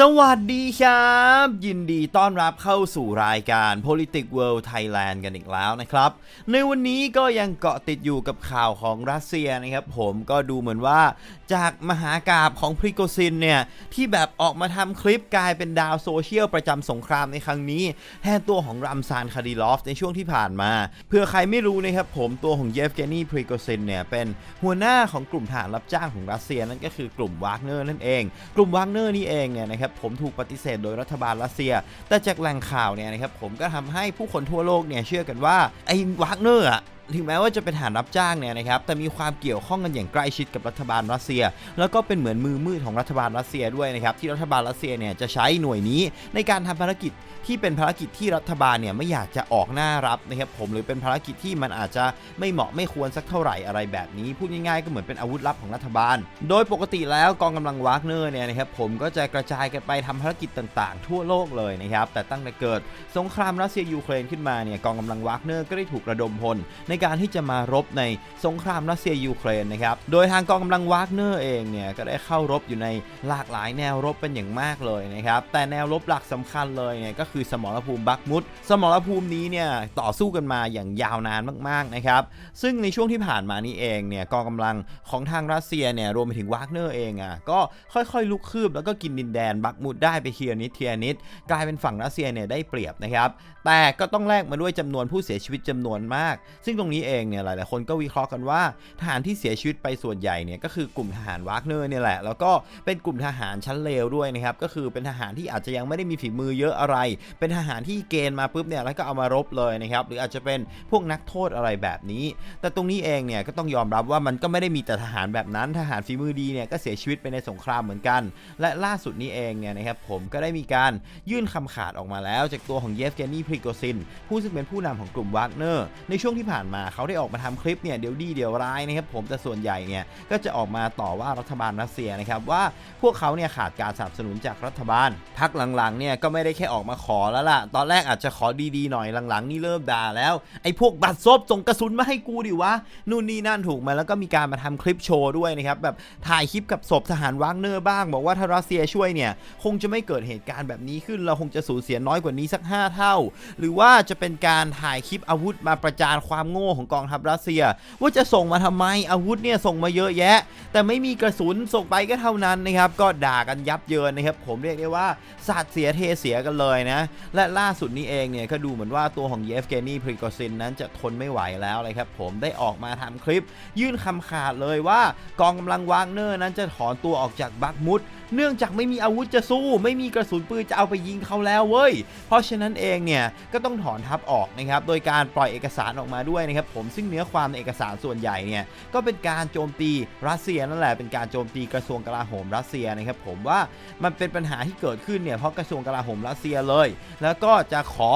สวัสดีครับ ยินดีต้อนรับเข้าสู่รายการ Politics World Thailand กันอีกแล้วนะครับ ในวันนี้ก็ยังเกาะติดอยู่กับข่าวของรัสเซียนะครับ ผมก็ดูเหมือนว่าจากมหากาบของพริโกซินเนี่ยที่แบบออกมาทำคลิปกลายเป็นดาวโซเชียลประจำสงครามในครั้งนี้แทนตัวของรัมซานคาดิลอฟในช่วงที่ผ่านมา เพื่อใครไม่รู้นะครับผมตัวของเยฟเกนีพริโกซินเนี่ยเป็นหัวหน้าของกลุ่มทหารรับจ้างของรัสเซียนั่นก็คือกลุ่มวากเนอร์นั่นเอง กลุ่มวากเนอร์นี่เองเนี่ยนะครับผมถูกปฏิเสธโดยรัฐบาลรัสเซีย แต่จากแหล่งข่าวเนี่ยนะครับผมก็ทำให้ผู้คนทั่วโลกเนี่ยเชื่อกันว่าไอ้วากเนอร์อะ ถึงแม้ว่าจะเป็นทหารรับจ้างเนี่ยนะครับแต่มีความเกี่ยวข้องกันอย่างใกล้ชิดกับรัฐบาลรัสเซีย แล้วก็เป็นเหมือนมือมืดของรัฐบาลรัสเซียด้วยนะครับที่รัฐบาลรัสเซียเนี่ยจะใช้หน่วยนี้ในการทำภารกิจที่เป็นภารกิจที่รัฐบาลเนี่ยไม่อยากจะออกหน้ารับนะครับผมหรือเป็นภารกิจที่มันอาจจะไม่เหมาะไม่ควรสักเท่าไหร่อะไรแบบนี้ พูดง่ายๆก็เหมือนเป็นอาวุธลับของรัฐบาล โดยปกติแล้วกองกำลังวากเนอร์เนี่ยนะครับผมก็จะกระจายกันไปทำภารกิจต่างๆ ทั่วโลกเลยนะครับแต่ตั้งแต่เกิดสงครามรัสเซียยูเครนขึ้นมาเนี่ยกองกำลังวากเนอร์ก็ได้ถูกระดมพลในการที่จะมารบในสงครามรัสเซียยูเครนนะครับ โดยทางกองกำลังวากเนอร์เองเนี่ยก็ได้เข้ารบอยู่ในหลากหลายแนวรบเป็นอย่างมากเลยนะครับ แต่แนวรบหลักสำคัญเลยเนี่ยก็คือสมรภูมิบักมุด สมรภูมินี้เนี่ยต่อสู้กันมาอย่างยาวนานมากๆนะครับ ซึ่งในช่วงที่ผ่านมานี้เองเนี่ยกองกำลังของทางรัสเซียเนี่ยรวมไปถึงวากเนอร์เองอะก็ค่อยๆลุกคืบแล้วก็กินดินแดนบักมุดได้ไปเทียนิดเทียนิด กลายเป็นฝั่งรัสเซียเนี่ยได้เปรียบนะครับ แต่ก็ต้องแลกมาด้วยจำนวนผู้เสียชีวิตจำนวนมาก ซึ่งตรงรงนี้เองเนี่ยหลาย ๆ คนก็วิเคราะห์กันว่า ทหารที่เสียชีวิตไปส่วนใหญ่เนี่ยก็คือกลุ่มทหารวากเนอร์เนี่ยแหละ แล้วก็เป็นกลุ่มทหารชั้นเลวด้วยนะครับ ก็คือเป็นทหารที่อาจจะยังไม่ได้มีฝีมือเยอะอะไร เป็นทหารที่เกณฑ์มาปุ๊บเนี่ยแล้วก็เอามารบเลยนะครับ หรืออาจจะเป็นพวกนักโทษอะไรแบบนี้ แต่ตรงนี้เองเนี่ยก็ต้องยอมรับว่ามันก็ไม่ได้มีแต่ทหารแบบนั้น ทหารฝีมือดีเนี่ยก็เสียชีวิตไปในสงครามเหมือนกัน และล่าสุดนี้เองเนี่ยนะครับผมก็ได้มีการยื่นคำขาดออกมาแล้ว จากตัวของเยฟเกนีพริโกซินผู้ซึ่งเป็นผู้นำของกลุ่มวากเนอร์ในช่วงที่ผ่านมาเขาได้ออกมาทำคลิปเนี่ยเดี๋ยวดีเดี๋ยวร้ายนะครับผมแต่ส่วนใหญ่เนี่ยก็จะออกมาต่อว่ารัฐบาลรัสเซียนะครับว่าพวกเขาเนี่ยขาดการสนับสนุนจากรัฐบาลพักหลังๆเนี่ยก็ไม่ได้แค่ออกมาขอแล้วล่ะ ตอนแรกอาจจะขอดีๆหน่อยหลังๆ นี่เริ่มด่าแล้วไอ้พวกบัตรซบส่งกระสุนมาให้กูดิวะนู่นนี่นั่นถูกไหมแล้วก็มีการมาทำคลิปโชว์ด้วยนะครับแบบถ่ายคลิปกับศพทหารวากเนอร์บ้าง บอกว่าถ้ารัสเซียช่วยเนี่ยคงจะไม่เกิดเหตุการณ์แบบนี้ขึ้นเราคงจะสูญเสียน้อยกว่านี้สัก 5 เท่า หรือว่าจะเป็นการถ่ายคลิปอาวุธมาประจานความโง่ของกองทัพรัสเซีย ว่าจะส่งมาทำไมอาวุธเนี่ยส่งมาเยอะแยะ แต่ไม่มีกระสุนส่งไปก็เท่านั้นนะครับ ก็ด่ากันยับเยินนะครับ ผมเรียกได้ว่าสาดเสียเทเสียกันเลยนะ และล่าสุดนี้เองเนี่ยก็ดูเหมือนว่าตัวของเยฟเกนีพริโกซินนั้นจะทนไม่ไหวแล้วเลยครับผมได้ออกมาทำคลิป ยื่นคำขาดเลยว่ากองกำลังวางเนอร์นั้นจะถอนตัวออกจากบักมุด เนื่องจากไม่มีอาวุธจะสู้ ไม่มีกระสุนปืนจะเอาไปยิงเขาแล้วเว้ย เพราะฉะนั้นเองเนี่ยก็ต้องถอนทัพออกนะครับโดยการปล่อยเอกสารออกมาด้วยนะครับผมซึ่งเนื้อความในเอกสารส่วนใหญ่เนี่ยก็เป็นการโจมตีรัสเซียนั่นแหละเป็นการโจมตีกระทรวงกลาโหมรัสเซียนะครับผมว่ามันเป็นปัญหาที่เกิดขึ้นเนี่ยเพราะกระทรวงกลาโหมรัสเซียเลย แล้วก็จะขอ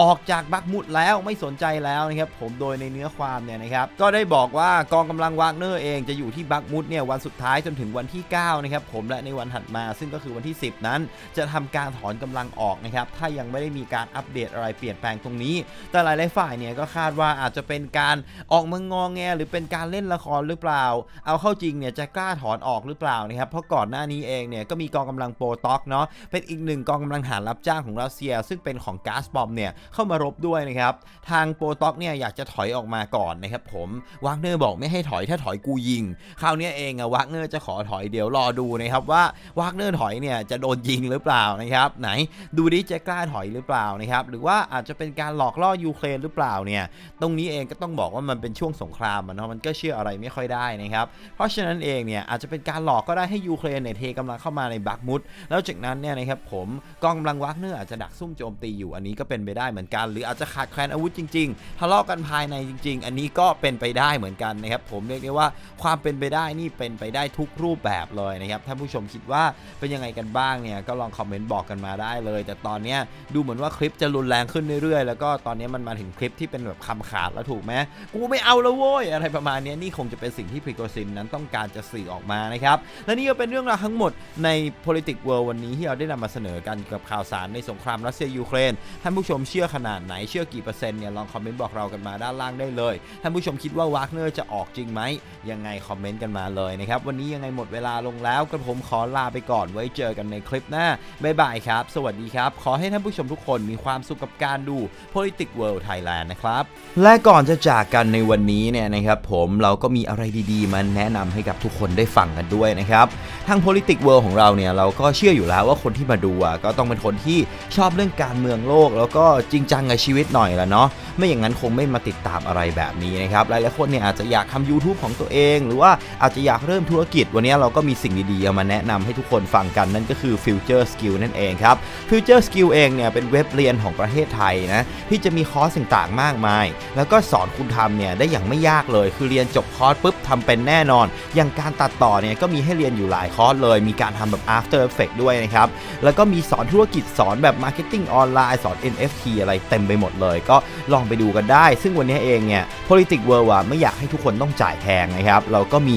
ออกจากบักมุดแล้วไม่สนใจแล้วนะครับผมโดยในเนื้อความเนี่ยนะครับก็ได้บอกว่ากองกำลังวากเนอร์เองจะอยู่ที่บักมุดเนี่ยวันสุดท้ายจนถึงวันที่9นะครับผมและในวันถัดมา ซึ่งก็คือวันที่ 10 นั้น จะทำการถอนกำลังออกนะครับ ถ้ายังไม่ได้มีการอัปเดตอะไรเปลี่ยนแปลงตรงนี้ แต่หลายๆฝ่ายเนี่ยก็คาดว่าอาจจะเป็นการออกมางองแงหรือเป็นการเล่นละครหรือเปล่า เอาเข้าจริงเนี่ยจะกล้าถอนออกหรือเปล่านะครับ เพราะก่อนหน้านี้เองเนี่ยก็มีกองกำลังโปรต็อกเนาะ เป็นอีกหนึ่งกองกำลังหารรับจ้างของรัสเซีย ซึ่งเป็นของก๊าซบอมเนี่ยเข้ามารบด้วยนะครับ ทางโปรต็อกเนี่ยอยากจะถอยออกมาก่อนนะครับผมวากเนอร์บอกไม่ให้ถอยถ้าถอยกูยิง คราวนี้เองอะวากเนอร์จะขอถอยเดี๋ยวรอดูนะครับว่าวากเนอร์ถอยเนี่ยจะโดนยิงหรือเปล่านะครับไหนดูดิจะกล้าถอยหรือเปล่านะครับหรือว่าอาจจะเป็นการหลอกล่อยูเครนหรือเปล่าเนี่ยตรงนี้เองก็ต้องบอกว่ามันเป็นช่วงสงครามอะเนาะมันก็เชื่ออะไรไม่ค่อยได้นะครับเพราะฉะนั้นเองเนี่ยอาจจะเป็นการหลอกก็ได้ให้ยูเครนเนี่ยเทกำลังเข้ามาในบักมุดแล้วจากนั้นเนี่ยนะครับผมกองกำลังวากเนอร์อาจจะดักซุ่มโจมตีอยู่อันนี้ก็เป็นไปได้เหมือนกัน หรืออาจจะขาดแคลนอาวุธจริงๆทะเลาะกันภายในจริง ๆ อันนี้ก็เป็นไปได้เหมือนกันนะครับผมเรียกได้ว่าความเป็นไปได้นี่เป็นไปได้ทุกรูปแบบเลยนะครับท่านผู้ชมคิดว่าว่าเป็นยังไงกันบ้างเนี่ยก็ลองคอมเมนต์บอกกันมาได้เลย แต่ตอนนี้ดูเหมือนว่าคลิปจะรุนแรงขึ้นเรื่อยๆ แล้วก็ตอนนี้มันมาถึงคลิปที่เป็นแบบคำขาดแล้วถูกไหมกูไม่เอาแล้วโว้ยอะไรประมาณนี้นี่คงจะเป็นสิ่งที่พริโกซินนั้นต้องการจะสื่อออกมานะครับและนี่ก็เป็นเรื่องราวทั้งหมดใน politics world วันนี้ที่เราได้นำมาเสนอกันกับข่าวสารในสงครามรัสเซียยูเครนท่านผู้ชมเชื่อขนาดไหนเชื่อกี่เปอร์เซ็นต์เนี่ยลองคอมเมนต์บอกเรากันมาด้านล่างได้เลยท่านผู้ชมคิดว่าวากเนอร์จะออกจริงไหมยังไงคอมเมนต์กันมาเลยนะครับวันนี้ยังไงหมดเวลาลงแล้วกระผมขอลาไปก่อนไว้เจอกันในคลิปหน้าบ๊ายบายครับ สวัสดีครับ ขอให้ท่านผู้ชมทุกคนมีความสุขกับการดู Politics World Thailand นะครับ และก่อนจะจากกันในวันนี้เนี่ยนะครับผมเราก็มีอะไรดีๆมาแนะนำให้กับทุกคนได้ฟังกันด้วยนะครับทาง Politics World ของเราเนี่ยเราก็เชื่ออยู่แล้วว่าคนที่มาดูอะก็ต้องเป็นคนที่ชอบเรื่องการเมืองโลก แล้วก็จริงจังกับชีวิตหน่อยละเนาะไม่อย่างนั้นคงไม่มาติดตามอะไรแบบนี้นะครับหลายๆคนเนี่ยอาจจะอยากทำ YouTube ของตัวเอง หรือว่าอาจจะอยากเริ่มธุรกิจ วันนี้เราก็มีสิ่งดีๆมาแนะนำให้ทุกคนฟังกันนั่นก็คือ Future Skill นั่นเองครับ Future Skill เองเนี่ยเป็นเว็บเรียนของประเทศไทยนะที่จะมีคอร์สต่างๆมากมาย แล้วก็สอนคุณทำเนี่ยได้อย่างไม่ยากเลย คือเรียนจบคอร์สปุ๊บทำเป็นแน่นอน อย่างการตัดต่อเนี่ยก็มีให้เรียนอยู่หลายคอร์สเลย มีการทำแบบ After Effect ด้วยนะครับแล้วก็มีสอนธุรกิจสอนแบบ Marketing ออนไลน์สอน NFT อะไรเต็มไปหมดเลย ก็ลองไปดูกันได้ ซึ่งวันนี้เองเนี่ย Politics World อะไม่อยากให้ทุกคนต้องจ่ายแพงนะครับเราก็มี